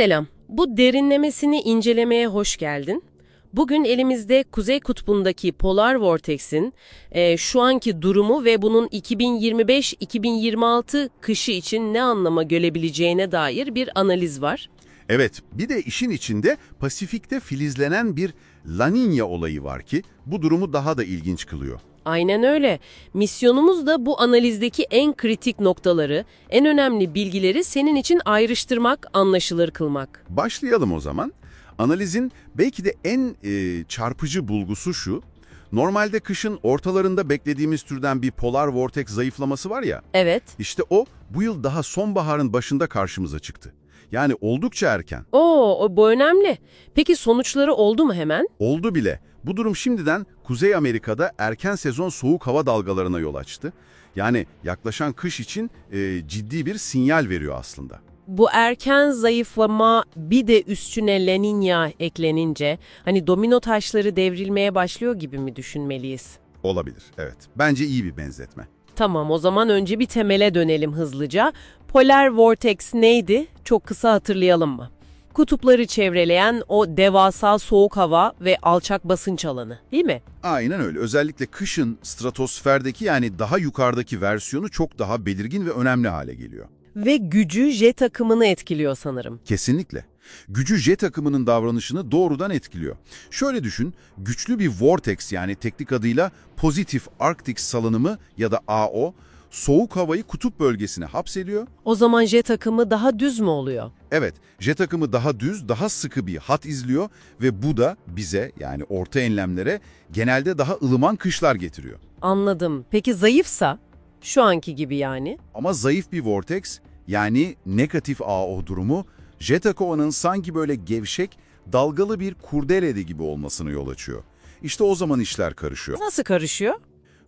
Selam. Bu derinlemesini incelemeye hoş geldin. Bugün elimizde Kuzey Kutbu'ndaki Polar Vortex'in e, şu anki durumu ve bunun 2025-2026 kışı için ne anlama gelebileceğine dair bir analiz var. Evet, bir de işin içinde Pasifik'te filizlenen bir La Niña olayı var ki bu durumu daha da ilginç kılıyor. Aynen öyle. Misyonumuz da bu analizdeki en kritik noktaları, en önemli bilgileri senin için ayrıştırmak, anlaşılır kılmak. Başlayalım o zaman. Analizin belki de en e, çarpıcı bulgusu şu. Normalde kışın ortalarında beklediğimiz türden bir polar vortex zayıflaması var ya, Evet. işte o bu yıl daha sonbaharın başında karşımıza çıktı. Yani oldukça erken. Oo, o bu önemli. Peki sonuçları oldu mu hemen? Oldu bile. Bu durum şimdiden Kuzey Amerika'da erken sezon soğuk hava dalgalarına yol açtı. Yani yaklaşan kış için e, ciddi bir sinyal veriyor aslında. Bu erken zayıflama bir de üstüne La Niña eklenince hani domino taşları devrilmeye başlıyor gibi mi düşünmeliyiz? Olabilir, evet. Bence iyi bir benzetme. Tamam o zaman önce bir temele dönelim hızlıca. Polar Vortex neydi? Çok kısa hatırlayalım mı? Kutupları çevreleyen o devasa soğuk hava ve alçak basınç alanı değil mi? Aynen öyle. Özellikle kışın stratosferdeki yani daha yukarıdaki versiyonu çok daha belirgin ve önemli hale geliyor. Ve gücü jet akımını etkiliyor sanırım. Kesinlikle. Gücü jet akımının davranışını doğrudan etkiliyor. Şöyle düşün, güçlü bir vortex yani teknik adıyla pozitif arktik salınımı ya da AO, soğuk havayı kutup bölgesine hapsediyor. O zaman jet akımı daha düz mü oluyor? Evet, jet akımı daha düz, daha sıkı bir hat izliyor ve bu da bize yani orta enlemlere genelde daha ılıman kışlar getiriyor. Anladım. Peki zayıfsa? Şu anki gibi yani. Ama zayıf bir vortex yani negatif AO durumu jet akımının sanki böyle gevşek, dalgalı bir kurdeleli gibi olmasını yol açıyor. İşte o zaman işler karışıyor. Nasıl karışıyor?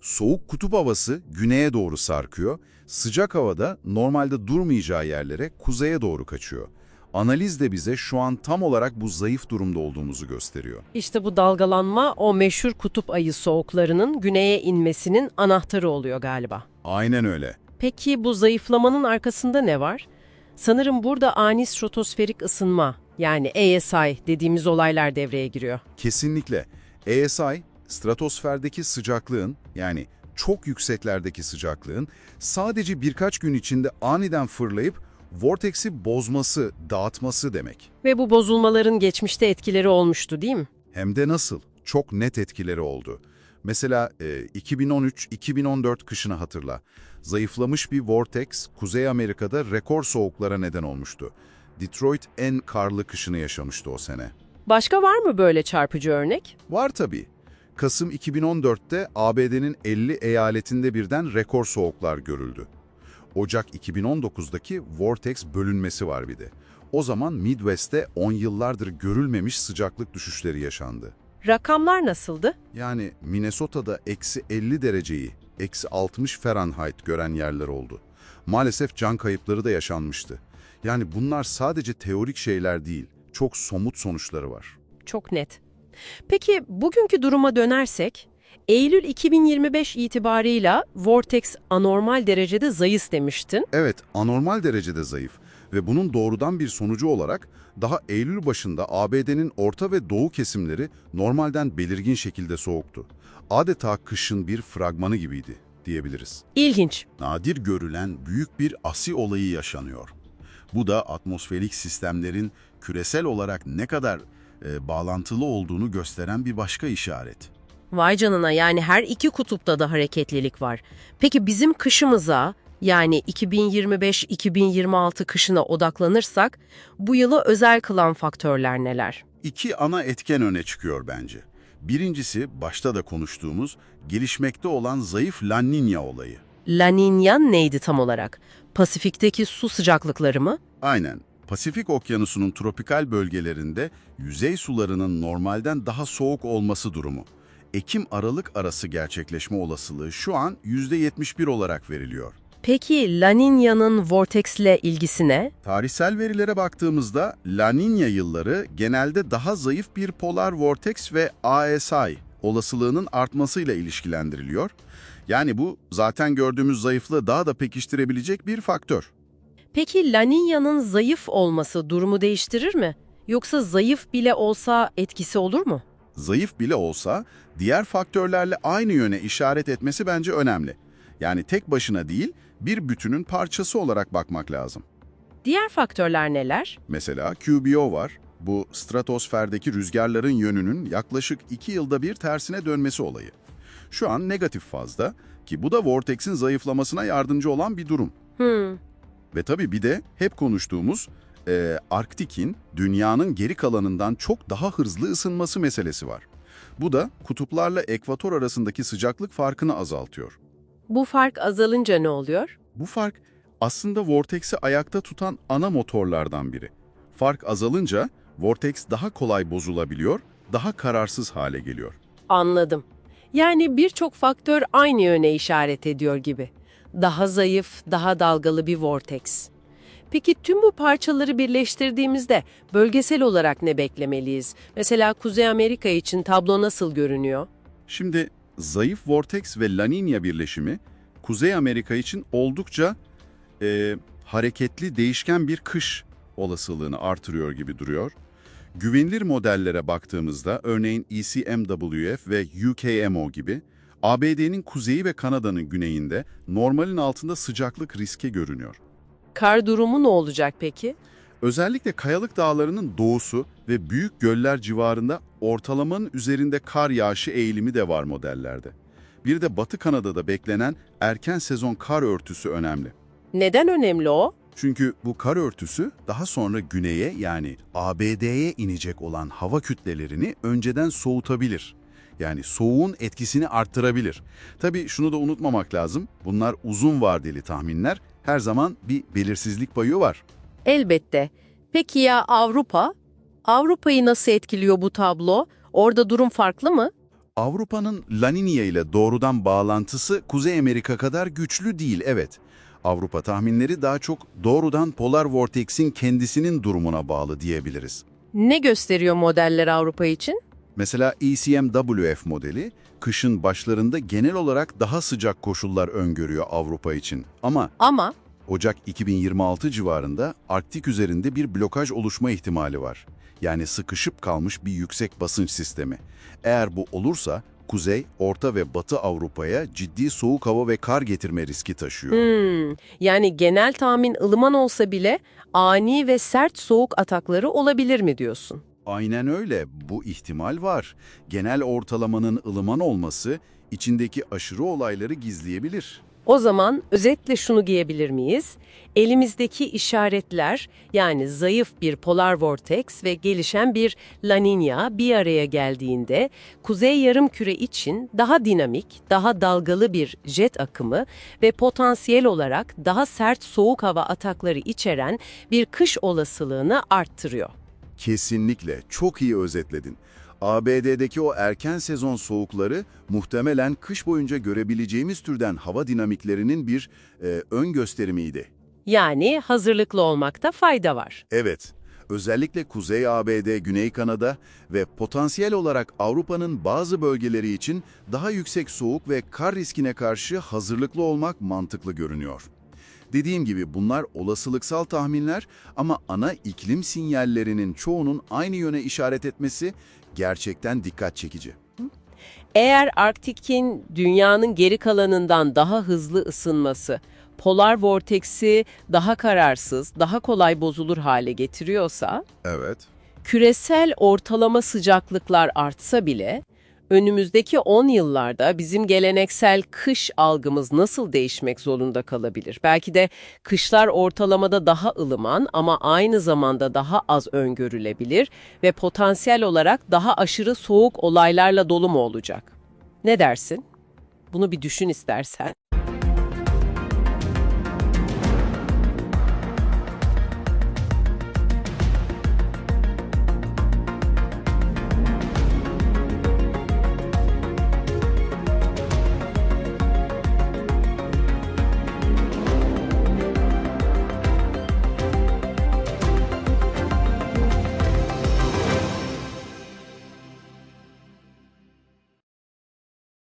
Soğuk kutup havası güneye doğru sarkıyor, sıcak havada normalde durmayacağı yerlere kuzeye doğru kaçıyor. Analiz de bize şu an tam olarak bu zayıf durumda olduğumuzu gösteriyor. İşte bu dalgalanma o meşhur kutup ayı soğuklarının güneye inmesinin anahtarı oluyor galiba. Aynen öyle. Peki bu zayıflamanın arkasında ne var? Sanırım burada ani stratosferik ısınma yani ASI dediğimiz olaylar devreye giriyor. Kesinlikle. ASI, stratosferdeki sıcaklığın yani çok yükseklerdeki sıcaklığın sadece birkaç gün içinde aniden fırlayıp vortex'i bozması, dağıtması demek. Ve bu bozulmaların geçmişte etkileri olmuştu değil mi? Hem de nasıl? Çok net etkileri oldu. Mesela e, 2013-2014 kışını hatırla. Zayıflamış bir vortex Kuzey Amerika'da rekor soğuklara neden olmuştu. Detroit en karlı kışını yaşamıştı o sene. Başka var mı böyle çarpıcı örnek? Var tabii. Kasım 2014'te ABD'nin 50 eyaletinde birden rekor soğuklar görüldü. Ocak 2019'daki Vortex bölünmesi var bir de. O zaman Midwest'te 10 yıllardır görülmemiş sıcaklık düşüşleri yaşandı. Rakamlar nasıldı? Yani Minnesota'da eksi 50 dereceyi, eksi 60 Fahrenheit gören yerler oldu. Maalesef can kayıpları da yaşanmıştı. Yani bunlar sadece teorik şeyler değil, çok somut sonuçları var. Çok net. Peki bugünkü duruma dönersek, Eylül 2025 itibarıyla Vortex anormal derecede zayıf demiştin. Evet, anormal derecede zayıf ve bunun doğrudan bir sonucu olarak daha Eylül başında ABD'nin orta ve doğu kesimleri normalden belirgin şekilde soğuktu. Adeta kışın bir fragmanı gibiydi diyebiliriz. İlginç. Nadir görülen büyük bir asi olayı yaşanıyor. Bu da atmosferik sistemlerin küresel olarak ne kadar e, bağlantılı olduğunu gösteren bir başka işaret. Vay canına yani her iki kutupta da hareketlilik var. Peki bizim kışımıza yani 2025-2026 kışına odaklanırsak bu yılı özel kılan faktörler neler? İki ana etken öne çıkıyor bence. Birincisi başta da konuştuğumuz gelişmekte olan zayıf La Niña olayı. La Niña neydi tam olarak? Pasifik'teki su sıcaklıkları mı? Aynen. Pasifik Okyanusu'nun tropikal bölgelerinde yüzey sularının normalden daha soğuk olması durumu. Ekim-Aralık arası gerçekleşme olasılığı şu an %71 olarak veriliyor. Peki La Niña'nın Vortex'le ilgisi ne? Tarihsel verilere baktığımızda La Niña yılları genelde daha zayıf bir polar vortex ve ASI olasılığının artmasıyla ilişkilendiriliyor. Yani bu zaten gördüğümüz zayıflığı daha da pekiştirebilecek bir faktör. Peki La Niña'nın zayıf olması durumu değiştirir mi? Yoksa zayıf bile olsa etkisi olur mu? Zayıf bile olsa diğer faktörlerle aynı yöne işaret etmesi bence önemli. Yani tek başına değil, bir bütünün parçası olarak bakmak lazım. Diğer faktörler neler? Mesela QBO var. Bu stratosferdeki rüzgarların yönünün yaklaşık 2 yılda bir tersine dönmesi olayı. Şu an negatif fazda ki bu da Vortex'in zayıflamasına yardımcı olan bir durum. Hmm, Ve tabii bir de hep konuştuğumuz e, Arktik'in dünyanın geri kalanından çok daha hızlı ısınması meselesi var. Bu da kutuplarla ekvator arasındaki sıcaklık farkını azaltıyor. Bu fark azalınca ne oluyor? Bu fark aslında Vortex'i ayakta tutan ana motorlardan biri. Fark azalınca Vortex daha kolay bozulabiliyor, daha kararsız hale geliyor. Anladım. Yani birçok faktör aynı yöne işaret ediyor gibi. Daha zayıf, daha dalgalı bir vortex. Peki tüm bu parçaları birleştirdiğimizde bölgesel olarak ne beklemeliyiz? Mesela Kuzey Amerika için tablo nasıl görünüyor? Şimdi zayıf Vortex ve La Niña birleşimi Kuzey Amerika için oldukça e, hareketli, değişken bir kış olasılığını artırıyor gibi duruyor. Güvenilir modellere baktığımızda örneğin ECMWF ve UKMO gibi ABD'nin kuzeyi ve Kanada'nın güneyinde normalin altında sıcaklık riski görünüyor. Kar durumu ne olacak peki? Özellikle kayalık dağlarının doğusu ve büyük göller civarında ortalamanın üzerinde kar yağışı eğilimi de var modellerde. Bir de Batı Kanada'da beklenen erken sezon kar örtüsü önemli. Neden önemli o? Çünkü bu kar örtüsü daha sonra güneye yani ABD'ye inecek olan hava kütlelerini önceden soğutabilir. Yani soğuğun etkisini arttırabilir. Tabii şunu da unutmamak lazım. Bunlar uzun vadeli tahminler. Her zaman bir belirsizlik payı var. Elbette. Peki ya Avrupa? Avrupa'yı nasıl etkiliyor bu tablo? Orada durum farklı mı? Avrupa'nın La Niña ile doğrudan bağlantısı Kuzey Amerika kadar güçlü değil, evet. Avrupa tahminleri daha çok doğrudan Polar Vortex'in kendisinin durumuna bağlı diyebiliriz. Ne gösteriyor modeller Avrupa için? Mesela ECMWF modeli, kışın başlarında genel olarak daha sıcak koşullar öngörüyor Avrupa için. Ama Ama Ocak 2026 civarında Arktik üzerinde bir blokaj oluşma ihtimali var. Yani sıkışıp kalmış bir yüksek basınç sistemi. Eğer bu olursa Kuzey, Orta ve Batı Avrupa'ya ciddi soğuk hava ve kar getirme riski taşıyor. Hmm, yani genel tahmin ılıman olsa bile ani ve sert soğuk atakları olabilir mi diyorsun? Aynen öyle. Bu ihtimal var. Genel ortalamanın ılıman olması içindeki aşırı olayları gizleyebilir. O zaman özetle şunu giyebilir miyiz? Elimizdeki işaretler yani zayıf bir polar vortex ve gelişen bir La Niña bir araya geldiğinde kuzey yarımküre için daha dinamik, daha dalgalı bir jet akımı ve potansiyel olarak daha sert soğuk hava atakları içeren bir kış olasılığını arttırıyor. Kesinlikle. Çok iyi özetledin. ABD'deki o erken sezon soğukları muhtemelen kış boyunca görebileceğimiz türden hava dinamiklerinin bir e, ön gösterimiydi. Yani hazırlıklı olmakta fayda var. Evet, özellikle Kuzey ABD, Güney Kanada ve potansiyel olarak Avrupa'nın bazı bölgeleri için daha yüksek soğuk ve kar riskine karşı hazırlıklı olmak mantıklı görünüyor. Dediğim gibi bunlar olasılıksal tahminler ama ana iklim sinyallerinin çoğunun aynı yöne işaret etmesi gerçekten dikkat çekici. Eğer Arktik'in dünyanın geri kalanından daha hızlı ısınması, polar vorteksi daha kararsız, daha kolay bozulur hale getiriyorsa, Evet. küresel ortalama sıcaklıklar artsa bile, önümüzdeki 10 yıllarda bizim geleneksel kış algımız nasıl değişmek zorunda kalabilir? Belki de kışlar ortalamada daha ılıman ama aynı zamanda daha az öngörülebilir ve potansiyel olarak daha aşırı soğuk olaylarla dolu mu olacak? Ne dersin? Bunu bir düşün istersen.